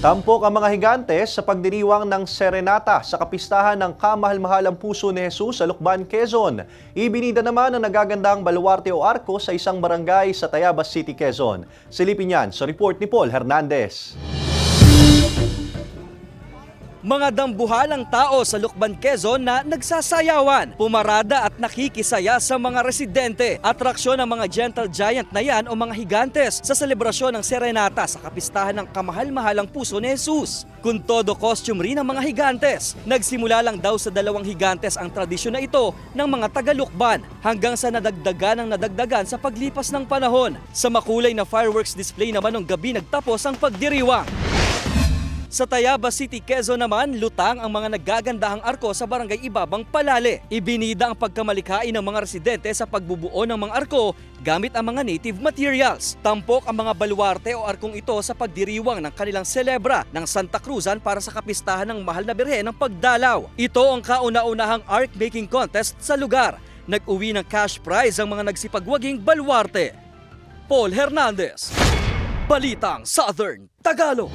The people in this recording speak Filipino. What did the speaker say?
Tampok ang mga higantes sa pagdiriwang ng serenata sa kapistahan ng kamahal-mahalang puso ni Jesus sa Lukban, Quezon. Ibinida naman ang nagagandang baluarte o arko sa isang barangay sa Tayabas City, Quezon. Silipin yan sa report ni Paul Hernandez. Mga dambuhalang tao sa Lukban, Quezon na nagsasayawan, pumarada at nakikisaya sa mga residente. Atraksyon ng mga gentle giant na yan o mga higantes sa selebrasyon ng Serenata sa kapistahan ng kamahal-mahalang puso ni Jesus. Kung todo costume rin ang mga higantes. Nagsimula lang daw sa dalawang higantes ang tradisyon na ito ng mga taga-Lukban hanggang sa nadagdagan ng nadagdagan sa paglipas ng panahon. Sa makulay na fireworks display naman ng gabi nagtapos ang pagdiriwang. Sa Tayabas City, Quezon naman, lutang ang mga naggagandahang arko sa barangay Ibabang Palale. Ibinida ang pagkamalikain ng mga residente sa pagbubuo ng mga arko gamit ang mga native materials. Tampok ang mga baluarte o arkong ito sa pagdiriwang ng kanilang selebra ng Santa Cruzan para sa kapistahan ng mahal na birhen ng pagdalaw. Ito ang kauna-unahang ark making contest sa lugar. Nag-uwi ng cash prize ang mga nagsipagwaging baluarte. Paul Hernandez, Balitang Southern Tagalog.